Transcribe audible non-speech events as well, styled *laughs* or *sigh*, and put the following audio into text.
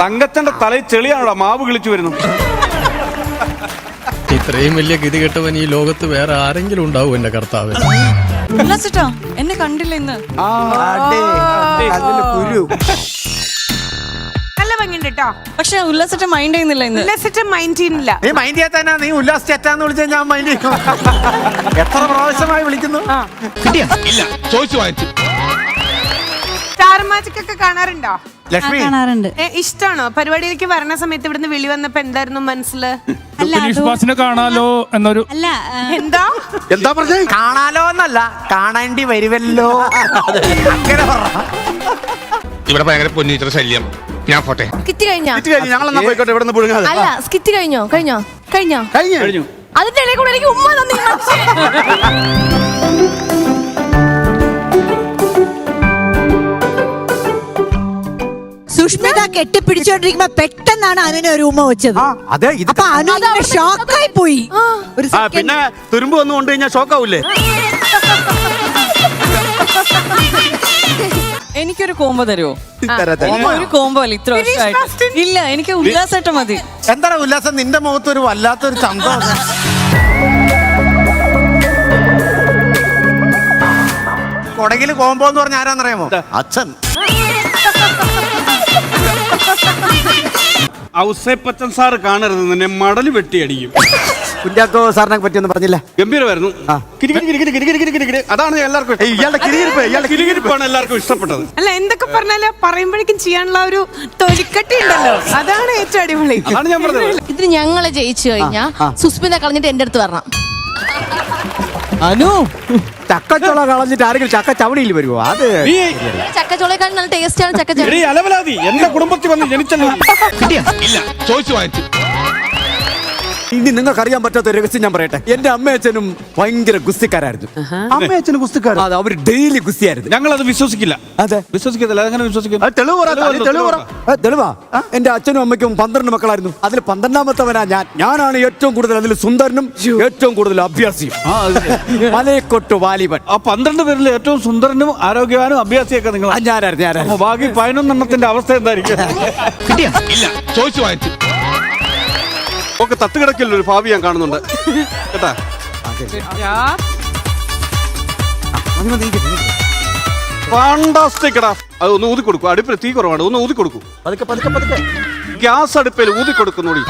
തങ്കച്ചന്റെ തലയിൽ ചെളിയാണോടാ? മാവ് കിളിച്ചു വരുന്നു. ഇത്രയും വലിയ ഗതി കെട്ടവൻ ഈ ലോകത്ത് വേറെ ആരെങ്കിലും ഉണ്ടാവും എന്റെ കർത്താവ്. എന്നെ കണ്ടില്ല ഇന്ന്. നല്ല ഭംഗിയുണ്ട് കേട്ടോ പക്ഷെ ഉല്ലാസേട്ടൻ മൈൻഡ് ചെയ്യുന്നില്ല ഇന്ന്. മൈൻഡ് ചെയ്യുന്നില്ല. നീ മൈൻഡ് നീ ഉല്ലാസ് ചേട്ടാന്ന് വിളിച്ചാൽ ഞാൻ മൈൻഡ് ചെയ്യും. എത്ര പ്രാവശ്യമായി വിളിക്കുന്നു? ഇല്ല ചോദിച്ചു വാങ്ങിച്ചു. സ്റ്റാർ മാജിക് ഒക്കെ കാണാറുണ്ടോ? ലക്ഷ്മി? കാണാറുണ്ട്. ഇഷ്ടാണോ? പരിപാടിയിലേക്ക് വരണ സമയത്ത് ഇവിടുന്ന് വിളി വന്നപ്പോ എന്തായിരുന്നു മനസ്സിൽ? അല്ല അത് കാണാലോ എന്നൊരു അല്ല ആ, എന്താ? എന്താ പറഞ്ഞേ? കാണാലോ എന്നല്ല കാണേണ്ടി വരുവല്ലോ. അങ്ങനെ ഇവിടെ ഭയങ്കര പൊന്നിച്ചിട്ട് ശല്യം. ഞാൻ പോട്ടെ. സ്കിറ്റ് കഴിഞ്ഞോ? ഞങ്ങൾ എന്നാ പോയിക്കോട്ടെ ഇവിടെ നിന്ന് പുഴുങ്ങാതെ. അല്ല സ്കിറ്റ് കഴിഞ്ഞോ? കഴിഞ്ഞോ? കഴിഞ്ഞോ? കഴിഞ്ഞു. അതിന്റെ ഇടയിൽ കൂടെ എനിക്ക് ഉമ്മ തന്നു കെട്ടിപ്പിടിച്ചോണ്ടിരിക്കുമ്പോ പെട്ടെന്നാണ് അനുവിനെ ഒരു ഉമ്മ വെച്ചത്. ആ അതെ ഇത് അപ്പൊ അനു ഷോക്കായി പോയി. ഒരു ആ പിന്നെ തുരുമ്പ് വന്നു കൊണ്ട് കഴിഞ്ഞാൽ ഷോക്കാവൂലേ? എനിക്കൊരു കോംബോ തരുമോ തരാം, തരാം. ഒരു കോംബോ അല്ല ഇത്ര വർഷമായിട്ട്. ഇല്ല എനിക്ക് ഉല്ലാസായിട്ട് മതി. എന്താണ് ഉല്ലാസം? നിന്റെ മുഖത്ത് ഒരു വല്ലാത്തൊരു ചന്തം കൊടകിൽ കോമ്പോ എന്ന് പറഞ്ഞ ആരാന്നറിയാമോ? അച്ഛൻ. ഔസേപ്പച്ചൻ സാറ് കാണരുത് നിന്നെ മടൽ വെട്ടി അടിക്കും കുഞ്ഞാക്കോ സാറിനെ പറ്റിയൊന്നും പറഞ്ഞില്ല. ഗംഭീരമായിരുന്നു. കിരികിരി കിരികിരി കിരികിരി കിരികിരി കിരി അതാണ് എല്ലാവർക്കും ഇഷ്ടപ്പെട്ടത്. ഇയാളുടെ കിരികിരിപ്പ്, ഇയാളുടെ കിരികിരിപ്പാണ് എല്ലാവർക്കും ഇഷ്ടപ്പെട്ടത്. അല്ല എന്തൊക്കെ പറഞ്ഞാൽ പറയുമ്പോഴേക്കും ചെയ്യാനുള്ള ഒരു തൊലിക്കട്ടി ഉണ്ടല്ലോ. അതാണ് ഏറ്റവും അടിപൊളി. അതാണ് ഞാൻ പറഞ്ഞത്. ഇതിന് ഞങ്ങളെ ജയിച്ചു കഴിഞ്ഞാ സുസ്മിത കളഞ്ഞിട്ട് എന്റെ അടുത്ത് വരണം. അനു *laughs* ചക്കച്ചുള കളഞ്ഞിട്ട് ആരെങ്കിലും ചക്ക ചവണിയിൽ വരുമോ അത് നീ ചക്കച്ചോളേക്കാൾ നല്ല ടേസ്റ്റ് ആണ് ചക്കച്ചോളി എടീ അലവലാതി. എന്റെ കുടുംബത്തിൽ വന്ന് ജനിച്ചല്ലോ. ഇല്ല ചോദിച്ചു വാങ്ങിച്ചു. ഇനി നിങ്ങൾക്ക് അറിയാൻ പറ്റാത്ത ഒരു രഹസ്യം ഞാൻ പറയട്ടെ. എന്റെ അമ്മയച്ഛനും ഭയങ്കര ഗുസ്തിക്കാരായിരുന്നു. അമ്മയച്ചനും ഗുസ്തിക്കാരൻ അതെ അവർ ഡെയിലി ഗുസ്തിയായിരുന്നു. ഞങ്ങൾ അത് വിശ്വസിക്കില്ല. അതെ. വിശ്വസിക്കത്തില്ല. അതെങ്ങനെ വിശ്വസിക്കും. അത് തെളിവ് പറ, തെളിവ് തെളിവ് പറ. ഏ, തെളിവാ? എന്റെ അച്ഛനും അമ്മയ്ക്കും പന്ത്രണ്ട് മക്കളായിരുന്നു. അതിൽ പന്ത്രണ്ടാമത്തവനാ ഞാൻ. ഞാനാണ് ഏറ്റവും കൂടുതൽ അതിൽ സുന്ദരനും ഏറ്റവും കൂടുതൽ അഭ്യാസിയും. ആ, അത് മലയെക്കൊട്ട് വാലിബൻ. ആ പന്ത്രണ്ട് പേരിൽ ഏറ്റവും സുന്ദരനും ആരോഗ്യവാനും അഭ്യാസിയൊക്കെ നിങ്ങൾ ആ, ഞാനായിരുന്നു ഞാനായിരുന്നു. ബാക്കി പതിനൊന്നെണ്ണത്തിന്റെ അവസ്ഥ എന്തായിരിക്കും? ചോദിച്ചു വാങ്ങിച്ചു ഒക്കെ തട്ടുകിടക്കില്ല ഒരു ഭാവി ഞാൻ കാണുന്നുണ്ട്. കേട്ടാ? ഫാണ്ടാസ്റ്റിക് എടാ. അത് ഒന്ന് ഊതി കൊടുക്കും. അടുപ്പിൽ തീ കുറവാണ്. ഒന്ന് ഊതി കൊടുക്കും. പതുക്കെ പതുക്കെ പതുക്കെ. ഗ്യാസ് അടുപ്പിൽ ഊതി കൊടുക്കുന്നോടി.